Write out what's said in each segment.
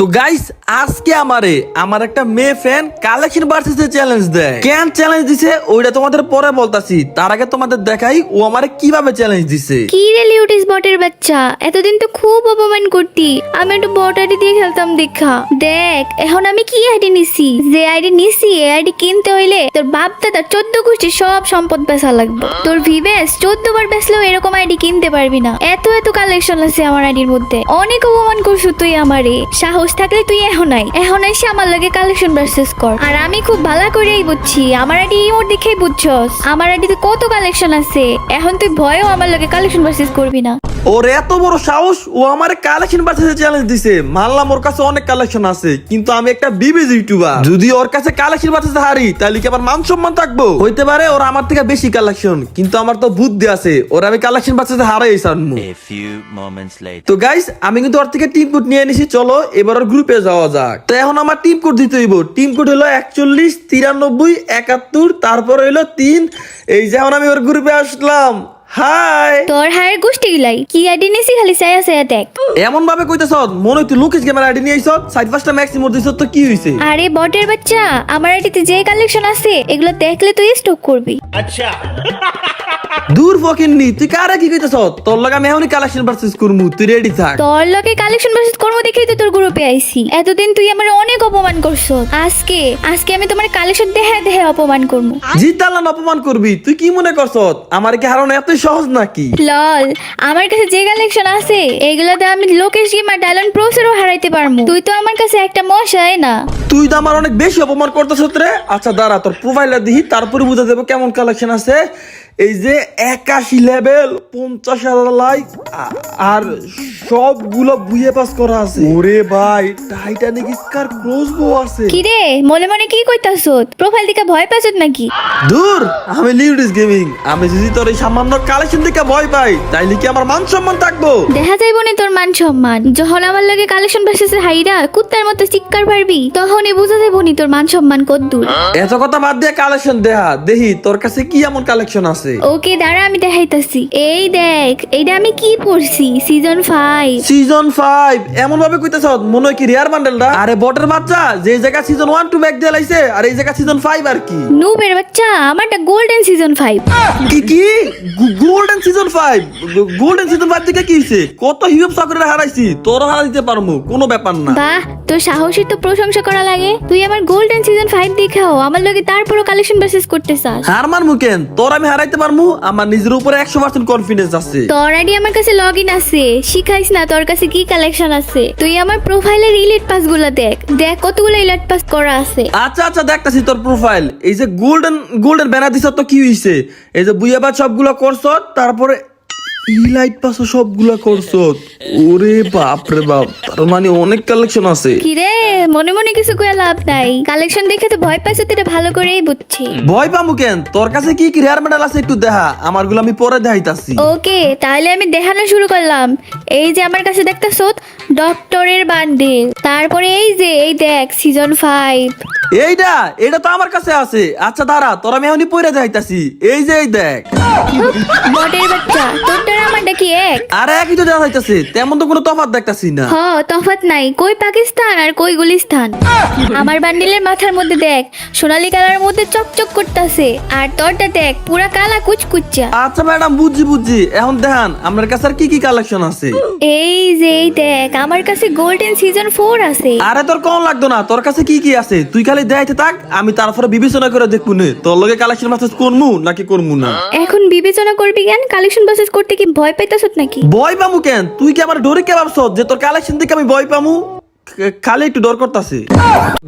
তো গাইস আজকে আমারে, আমার একটা মেয়ে ফ্যান কালেকশন ভার্সেস চ্যালেঞ্জ দেয়। কেন চ্যালেঞ্জ দিছে? ওইটা তোমাদের পরে বলতাছি। তার আগে তোমাদের দেখাই, ও আমারে কীভাবে চ্যালেঞ্জ দিছে। কি রে লিউটিস বটের বাচ্চা? এতদিন তো খুব অপমান করতি। আমি একটু বট আইডি দিয়ে খেলতাম দেখা। দেখ, এখন আমি কি আইডি নিছি? যে আইডি নিছি, এই আইডি কিনতে হইলে তোর বাপ, দাদার চোদ্দ গোষ্ঠী সব সম্পদ বেচা লাগবে। তোর ভিভেস চোদ্দ বার বেচলেও এরকম আইডি কিনতে পারবি না। এত এত কালেকশন আছে আমার আইডির মধ্যে। অনেক অপমান করছু তুই আমারে। সাহস থাকলে তুই এখন আই এখন এসে আমার লাগে কালেকশন ভার্সেস কর। আর আমি খুব ভালো করেই বুঝছি। আমার আডি ইমোট দেখেই বুঝছস। আমার আইডিতে কত কালেকশন আছে। এখন তুই ভয়েও আমার লাগে কালেকশন ভার্সেস করবি না। ওর এত বড় সাহস ও আমার কালেকশন ভার্সেস চ্যালেঞ্জ দিছে। মানলাম ওর কাছে অনেক কালেকশন আছে কিন্তু আমি একটা বিবেজ ইউটিউবার যদি ওর কাছে কালেকশন ভার্সেস হারি তাহলে কি আমার মান সম্মান থাকব? হইতে পারে ওর আমার থেকে বেশি কালেকশন কিন্তু আমার তো বুদ্ধি আছে। ওর আমি কালেকশন ভার্সেস হারাই সারমু. তো গাইস আমি কিন্তু ওর থেকে টিম কোড নিয়ে নিছি চলো এবার ওর গ্রুপে যাওয়া যাক। তো এখন আমার টিম কোড দিতে হইব। টিম কোড হলো একচল্লিশ তিরানব্বই একাত্তর তারপর হইল তিন। এই যে এখন আমি ওর গ্রুপে আসলাম। হাই। তোর হায়ের গোষ্ঠী গিলাই। কি আইডি নিছি খালি চাই আছে দেখ এমন ভাবে কইতেছ মনে হইতো তুই লুকিস গেমের আইডি নিয়ে আইছ সাইড ফার্স্টটা ম্যাক্সিমোর দিছ তো কি হইছে? আরে বটের বাচ্চা আমার আইডিতে যে কালেকশন আছে এগুলো দেখলে তুই স্টক করবি। দূর ফকিননি তুই কারে কি কইতেছ? তোর লাগা আমি এখনই কালেকশন ভার্সেস করমু। তুই রেডি থাক। তোর লগে কালেকশন ভার্সেস কর্ম দেখেই তো তোর গ্রুপে আইছি। এতদিন তুই আমার অনেক অপমান করছ। আজকে আজকে আমি তোমার কালেকশন দেখে দেখে অপমান জিতালান অপমান করবি। তুই কি মনে করছ? আমার কি হারানো এতই সহজ নাকি? লল আমার কাছে যে কালেকশন আছে এইগুলোতে আমি লোকেশ গেমার ডায়লন প্রোসেরও হারাইতে পারব তুই তো আমার কাছে একটা মশাই না। তুই তো আমার অনেক বেশি অপমান করতেছ রে। আচ্ছা দাঁড়া তোর প্রোফাইলটা দিহি তারপরে বুঝা দেবো কেমন কালেকশন আছে। এই যে একাশি লেভেল পঞ্চাশ হাজার লাইক আর সবগুলো বুয়ে পাস করা আছে। ওরে ভাই টাইটানিক স্কার ক্রসবো আছে। কি রে মনে মনে কি কইতাছ প্রোফাইল দিকে ভয় পাচ্ছ নাকি? দূর আমি লিউডিস গেমিং আমি যদি তোর এই সামান্য কালেকশন থেকে ভয় পাই তাইলে কি আমার মান সম্মান থাকব? দেখা যাইব না তোর মান সম্মান। যখন আমার লগে কালেকশন ভার্সেস হাইরা কুত্তার মতো চিৎকার পারবি তখনই বুঝা যাইব নি তোর মান সম্মান কত দূর এত কথা বাদ দিয়ে কালেকশন দেহা দেখি তোর কাছে কি এমন কালেকশন আছে? ওকে দাঁড়া আমি দেখাইতাছি। এই দেখ এইটা আমি কি পড়ছি? সিজন ফাইভ সিজন ফাইভ এমন ভাবে কইতেছ মনে হয় কি রেয়ার বান্ডেলটা? আরে বটের বাচ্চা যে জায়গা সিজন ওয়ান টু ব্যাক দিয়ে লাইছে আর এই জায়গা সিজন ফাইভ আর কি? নুবের বাচ্চা আমারটা গোল্ডেন সিজন ফাইভ কি কি? Golden season five golden season five থেকে কি হইছে? কত হিউপ সকরে হারাইছি তোর হারাইতে পারমু কোনো ব্যাপার না। বাহ তোর সাহসী তো প্রশংসা করা লাগে। তুই আমার গোল্ডেন সিজন ফাইভ দেখাও আমার লগে তারপরও কালেকশন ভার্সেস করতে চাস। হার মারমু কেন? তোর আমি হারাইতে পারমু আমার নিজের উপরে একশো পার্সেন্ট কনফিডেন্স আছে। তোর আইডি আমার কাছে লগ ইন আছে শিখাইস না তোর কাছে কি কালেকশন আছে। তুই আমার প্রোফাইলের ইলিট পাসগুলা দেখ দেখ কতগুলো ইলিট পাস করা আছে। আচ্ছা আচ্ছা দেখতাছি তোর প্রোফাইল এই যে গোল্ডেন গোল্ডেন ব্যানার দিছ তো কি হইছে? এই যে বুইয়াবাদ সবগুলো করছ তারপরে ইলাইট পাস সবগুলা করছ? ওরে বাপ রে বাপ তার মানে অনেক কালেকশন আছে। কি রে মনে মনে কিছু কইয়া লাভ নাই। কালেকশন দেখে তো ভয় পাইছে তো ভালো করেই বুঝছি। ভয় পামু কেন? তোর কাছে কি কি রেয়ার মেডাল আছে একটু দেখা আমারগুলো আমি পরে দেখাইতাছি। ওকে তাহলে আমি দেখানো শুরু করলাম। এই যে আমার কাছে দেখতে সোত ডক্টরের বান্ডেল তারপরে এই যে এই দেখ সিজন ফাইভ এইটা এটা তো আমার কাছে আছে। আচ্ছা দাঁড়া তোর আমি পরে দেখাইতাছি এই যে এই দেখ। বটের বাচ্চা তোরটা আর আমারটা কি এক? আর একই তো দেখাইতাছে তেমন তো কোনো তফাৎ দেখতাছি না। হ তফাৎ নাই। কই পাকিস্তান আর কই গুলিস্তান? আমার বান্ডিলের মাথার মধ্যে দেখ সোনালী কালার মধ্যে চকচক করতেছে। আর তোরটা দেখ পুরা কালা কুচকুচ্চা আচ্ছা ম্যাডাম বুঝছি বুঝছি। এখন দেখান আপনার কাছে আর কি কি কালেকশন আছে? এই যে এই দেখ আমার কাছে গোল্ডেন সিজন ফোর আছে। আরে তোর কম লাগতো না তোর কাছে কি কি আছে? তুই খালি দেখাইতে থাক আমি তারপরে বিবেচনা করে দেখব নে। তোর লগে কালেকশন মাসেজ করমু নাকি করমু না? এখন বিবেচনা করবি কেন? কালেকশন বাসেস করতে কি ভয় পাইতাছ নাকি? ভয় পামু কেন? তুই কি আমার ডরে কে ভাবছ যে তোর কালেকশন দেখে আমি ভয় পামু? খালি একটু ডর করতেছে।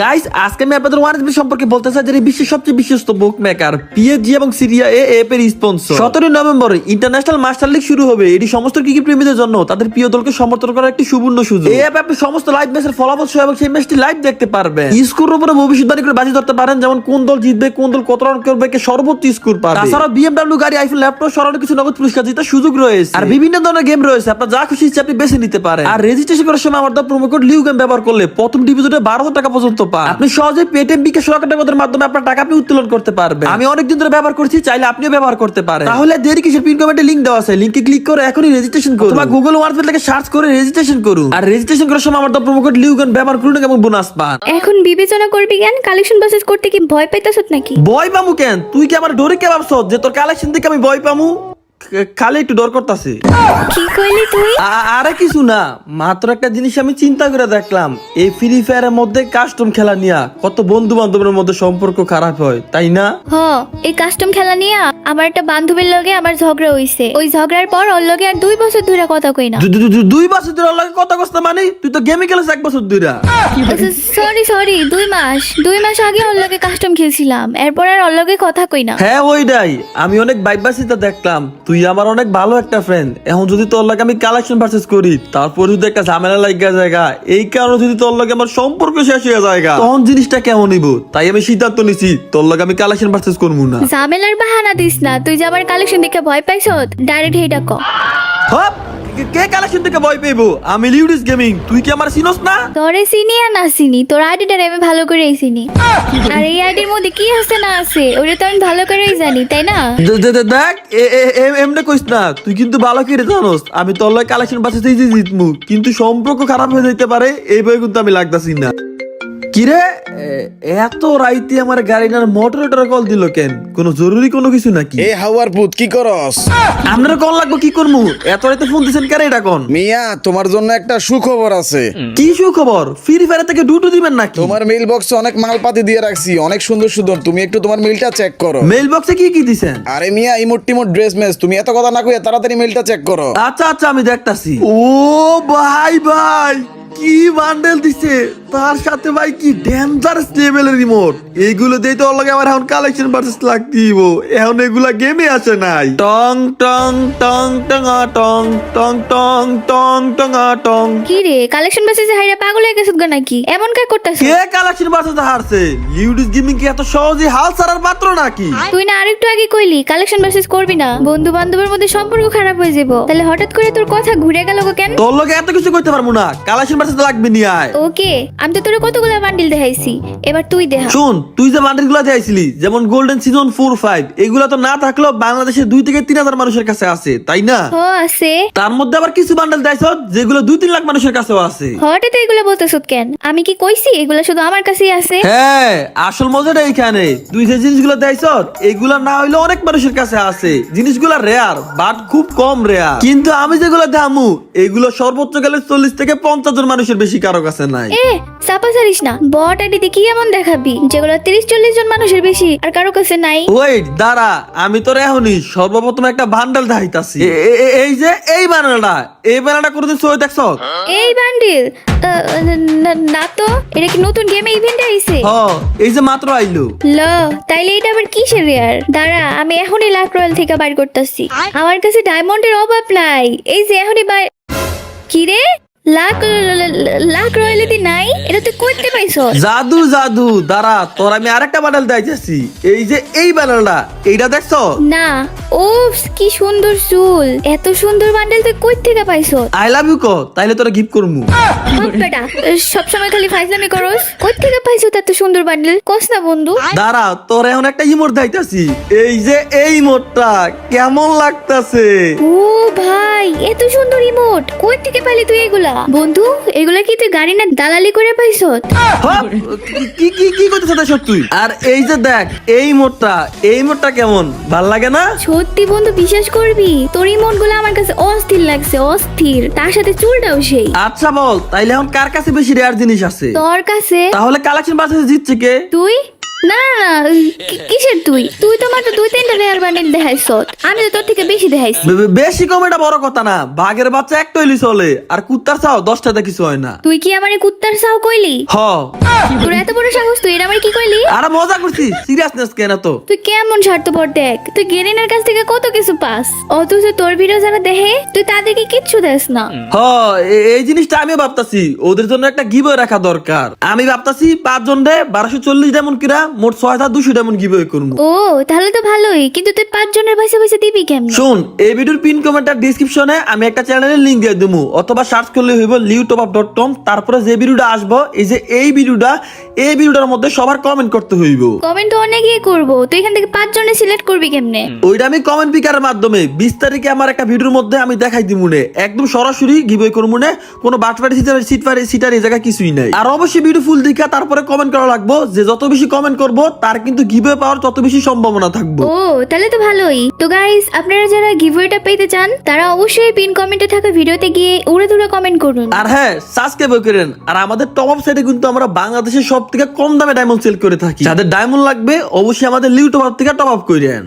গাইস আজকে আমি আপনাদের ওয়ান সম্পর্কে বলতে চাই যে বিশ্বের সবচেয়ে বিশ্বস্ত বুক মেকার পিএসজি এবং সিরিয়া এ এপ এর স্পন্সর সতেরোই নভেম্বর ইন্টারন্যাশনাল মাস্টার লিগ শুরু হবে। এটি সমস্ত ক্রিকেট প্রেমীদের জন্য তাদের প্রিয় দলকে সমর্থন করার একটি সুবর্ণ সুযোগ। এই অ্যাপে আপনি সমস্ত লাইভ ম্যাচের ফলাফল সহ এবং সেই ম্যাচটি লাইভ দেখতে পারবেন। স্কোরের উপরে ভবিষ্যৎবাণী করে বাজি ধরতে পারেন যেমন কোন দল জিতবে কোন দল কত রান করবে কে সর্বোচ্চ স্কোর পাবে। তাছাড়া বিএমডব্লিউ গাড়ি আইফোন ল্যাপটপ সরানো কিছু নগদ পুরস্কার জেতার সুযোগ রয়েছে। আর বিভিন্ন ধরনের গেম রয়েছে আপনার যা খুশি ইচ্ছে আপনি বেছে নিতে পারেন। আর রেজিস্ট্রেশন করার সময় আমার প্রোমো কোড লিউ গেম ব্যবহার করলে প্রথম ডিভিজনে বারো টাকা পর্যন্ত পান। আপনি সহজে পেটিএম বিকাশ মধ্যে মাধ্যমে আপনার টাকা আপনি উত্তোলন করতে পারবেন। আমি অনেকদিন ধরে ব্যবহার করছি চাইলে আপনিও ব্যবহার করতে পারেন। তাহলে দেরি কিসের? পিন কমেন্টে লিংক দেওয়া আছে। লিংকে ক্লিক করে এখনই রেজিস্ট্রেশন করুন। অথবা গুগল ওয়ার্ডস থেকে সার্চ করে রেজিস্ট্রেশন করুন। আর রেজিস্ট্রেশন করার সময় আমার তো প্রোমো কোড লিউগন ব্যবহার করুন এবং বোনাস পান। এখন বিবেচনা করবি কেন কালেকশন বাসেস করতে কি ভয় পাইতাছত নাকি? ভয় পামু কেন? তুই কি আমার ডোরে কে ভাবছ যে তোর কালেকশন থেকে আমি ভয় পামু? খালি একটু ডর করতাছে। কি কইলি তুই? আরে কিছু না মাত্র একটা জিনিস আমি চিন্তা করে দেখলাম। এই ফ্রি ফায়ারের মধ্যে কাস্টম খেলা নিয়া কত বন্ধু বান্ধবের মধ্যে সম্পর্ক খারাপ হয় তাই না? হ এই কাস্টম খেলা নিয়ে আমার একটা বান্ধবীর লগে আমার ঝগড়া হইছে। ওই ঝগড়ার পর ওর লগে আর দুই বছর ধরে কথা কই না। দুই বছর ধরে ওর লগে কথা কষ্ট মানে? তুই তো গেমে খেলেছ এক বছর ধরে সরি সরি দুই মাস। দুই মাস আগে ওর লগে কাস্টম খেলছিলাম এরপর আর ওর লগে কথা কই না। হ্যাঁ ওইটাই। আমি অনেক বাইবাসিতা দেখলাম। তুই আমার অনেক ভালো একটা ফ্রেন্ড এখন যদি তোর লাগে আমি কালেকশন পারচেস করি তারপর যদি একটা ঝামেলা লাগা জায়গা এই কারণে যদি তোর লাগে আমার সম্পর্ক শেষ হয়ে জায়গা তখন জিনিসটা কেমন নিব তাই আমি সিদ্ধান্ত নিছি তোর লাগে আমি কালেকশন পারচেস করব না। ঝামেলার বাহানা দিস না। তুই যে আমার কালেকশন দেখে ভয় পাইছ ডাইরেক্ট হেইটা ক। হপ! কে- কে কালেকশন থেকে ভয় আমি লিউডিস গেমিং তুই কি আমার চিনস না? তোরে চিনি আর না চিনি। তোর আইডিটা আমি ভালো করেই চিনি। আর এই আইডির মধ্যে কি আছে না আছে ওটা তো আমি ভালো করেই জানি তাই না? দে- দে- দে- দেখ এ- এ- এ- এমনে কইস না। তুই কিন্তু ভালো করে জানোস। আমি তোর লয় কালেকশন বাঁচাতেই জিতমু। কিন্তু সম্পর্ক খারাপ হয়ে যেতে পারে এই ভয় কিন্তু আমি লাগতাছি না। কিরে? এত রাইতে আমার গাড়িটার মোটরেটর কল দিল কেন? কোনো জরুরি কোনো কিছু নাকি? এ হাওয়ার পুত কি করস? আপনারা কল লাগবো কি করব এত রাইতে ফোন দিছেন কেন এটা কোন? মিয়া তোমার জন্য একটা সুখবর আছে। কি সুখবর? ফ্রি ফায়ার থেকে ডুটু দিবেন নাকি? তোমার মেইল বক্সে অনেক মালপাতি দিয়ে রাখছি অনেক সুন্দর সুন্দর। তুমি একটু তোমার মেইলটা চেক করো। মেইল বক্সে কি কি দিছেন? আরে মিয়া ইমোট টিমোট ড্রেস মেস তুমি এত কথা না কইয়া তাড়াতাড়ি মেইলটা চেক করো। আচ্ছা আচ্ছা আমি দেখতাছি। ও ভাই ভাই। কি বান্ডেল দিছে? তার সাথে ভাই কি ডেঞ্জারাস লেভেলের রিমোট এইগুলো দিয়ে তো লাগে আমার এখন কালেকশন ভার্সেস লাগতিব এখন এগুলা গেমে আছে নাই। টং টং টং টং টং টং টং টং টং টং। কি রে কালেকশন বেসিসে হাইরা পাগল হয়ে গেছত গো নাকি? এমন কাজ করতেছ? কে কালেকশন ভার্সেস হারছে? লিউডিস গেমিং কি এত সহজে হাল ছাড়ার পাত্র নাকি? তুই না আরেকটু আগে কইলি কালেকশন বেসিস করবি না। বন্ধু বান্ধবের মধ্যে সম্পর্ক খারাপ হয়ে যাব তাহলে হঠাৎ করে তোর কথা ঘুরে গেল কেন? তোর লগে এত কিছু করতে পারব না। কালেকশন ভার্সেস লাগবে নি আয়। ওকে আমি তো তোর কতগুলো বান্ডিল দেখাইছি। এবার তুই দেখা। শোন তুই যে বান্ডিলগুলো দিয়েছিলি যেমন গোল্ডেন সিজন ফোর ফাইভ এগুলো তো না থাকলেও দুই থেকে তিন হাজার মানুষের কাছে আছে তাই না? হ আছে। তার মধ্যে আবার কিছু বান্ডেল যেগুলো দুই তিন লাখ মানুষের কাছেও আছে। হঠাৎ এগুলো বলতেছ কেন? আমি কি কইছি এগুলো শুধু আমার কাছেই আছে? হ্যাঁ আসল মজাটা এইখানে। তুই যে জিনিসগুলো দিয়েছ এগুলো না হইলে অনেক মানুষের কাছে আছে। জিনিসগুলা রেয়ার বাট খুব কম রেয়ার কিন্তু আমি যেগুলো দামু এগুলো সর্বোচ্চ গেলে চল্লিশ থেকে পঞ্চাশ জন মানুষের বেশি কারও কাছে নাই। এ চাপা ছাড়িস না। বট আইডিতে কি এমন দেখাবি? যেগুলো তিরিশ চল্লিশ জন মানুষের বেশি আর কারও কাছে নাই। ওয়েট দাঁড়া আমি তোর এখনই সর্বপ্রথম একটা বান্ডেল দেখাইতাছি। এ- এ- এ- এই যে এই বানানাটা এই বানানাটা কোনোদিন সই দেখছ? এই বান্ডিল? না তো এটা কি নতুন গেমে ইভেন্ট আইছে? হ এই যে মাত্র আইলো। ল তাইলে এটা আবার কিসের রেয়ার? দাঁড়া আমি এখনই লাক রয়্যাল থেকে বাইর করতেছি। আমার কাছে ডায়মন্ডের অভাব নাই। এই যে এখনই বাই কি রে? লাক রয়্যালিটি নাই? এটা তুই করতে পাইছ জাদু জাদু দাঁড়া তোর আমি আরেকটা বান্ডেল দেখাইতেছি। এই যে এই বান্ডেলটা এইটা দেখছ না। কি সুন্দর চুল। এত সুন্দর বান্ডেল তুই কই থেকে পাইছ আই লাভ ইউ ক তাইলে তোরা গিফট করমু। বেটা সব সময় খালি ফাইজলামি করস। কই থেকে পাইছো এত সুন্দর বান্ডেল? কস না বন্ধু। দাঁড়া তোর এখন একটা ইমোট দেখাইতাছি। এই যে এই ইমোটটা কেমন লাগতাছে? ও ভাই এত সুন্দর ইমোট। কই থেকে পাইলি তুই এগুলা? বন্ধু এগুলা কি তুই গাড়ি না দালালি করে কি কি কি করতেছ তুই? আর এই যে দেখ এই মোটটা এই মোটটা কেমন? ভালো লাগে না? সত্যি বন্ধু বিশ্বাস করবি? তোর ইমোটগুলো আমার কাছে অস্থির লাগছে অস্থির। তার সাথে চুলটাও সেই। আচ্ছা বল তাইলে এখন কার কাছে বেশি রেয়ার জিনিস আছে? তোর কাছে? তাহলে কালেকশন বাসে জিতছে কে? তুই? না না কিসের তুই? তুই তো মাত্র দুই তিনটা রেয়ার বান্ডেল দেখাইছ আমি তো তোর থেকে বেশি দেখাইছি। বেশি কম এটা বড় কথা না। বাঘের বাচ্চা একটা হইলি চলে আর কুত্তার চাও দশটাতে কিছু হয় না। তুই কি আমার কুত্তার সাও কইলি? হ। তোর এত বড় সাহস তুই এটা আমার কি কইলি? আরে মজা করছি সিরিয়াসনেস কেন তো? তুই কেমন স্বার্থপর দেখ? তুই গেরিনার কাছ থেকে কত কিছু পাস? অথচ তোর ভিডিও যারা দেখে তুই তাদেরকে কিচ্ছু দেস না। হ এই জিনিসটা আমিও ভাবতাছি। ওদের জন্য একটা গিবয়ে রাখা দরকার। আমি ভাবতাছি পাঁচজন রে বারোশো চল্লিশ ডেমন কিরা মোট ছয় হাজার দুশো গিবয়ে করব ও তাহলে তো ভালোই। কিন্তু তুই পাঁচ জনের পয়সা পয়সা দিবি কেমন? শুন এই ভিডিওর পিন কমেন্টার ডিসক্রিপশনে আমি একটা চ্যানেলের লিংক দিয়ে দেবো। অথবা সার্চ করলে হইব লিউ টপ আপ ডট কম তারপরে যে ভিডিওটা আসব এই যে এই ভিডিওটা এই ভিডিওটার মধ্যে সবার কমেন্ট করতে হইব। কমেন্ট তো অনেকেই করব। তুই এখান থেকে পাঁচ জনে সিলেক্ট করবি কেমনে? ওইটা আমি কমেন্ট পিকারের মাধ্যমে। বিশ তারিখে আমার একটা ভিডিওর মধ্যে আমি দেখাই দিব মনে একদম সরাসরি গিবই করব মনে কোনো বাটপাটি সিটার সিট সিটার এই জায়গায় কিছুই নাই। আর অবশ্যই ভিডিও ফুল দেখা তারপরে কমেন্ট করা লাগবো। যে যত বেশি কমেন্ট করব তার কিন্তু গিভওয়ে পাওয়ার তত বেশি সম্ভাবনা থাকব। ও তাহলে তো ভালোই। তো গাইস আপনারা যারা গিভওয়েটা পেতে চান তারা অবশ্যই পিন কমেন্টে থাকা ভিডিওতে গিয়ে উড়ে ধরে কমেন্ট করুন। আর হ্যাঁ সাবস্ক্রাইব করেন। আর আমাদের টপ আপ সাইডে কিন্তু আমরা বাংলাদেশের সব থেকে কম দামে ডায়মন্ড সেল করে থাকি। যাদের ডায়মন্ড লাগবে অবশ্যই আমাদের ইউটিউব থেকে টপ আপ করেন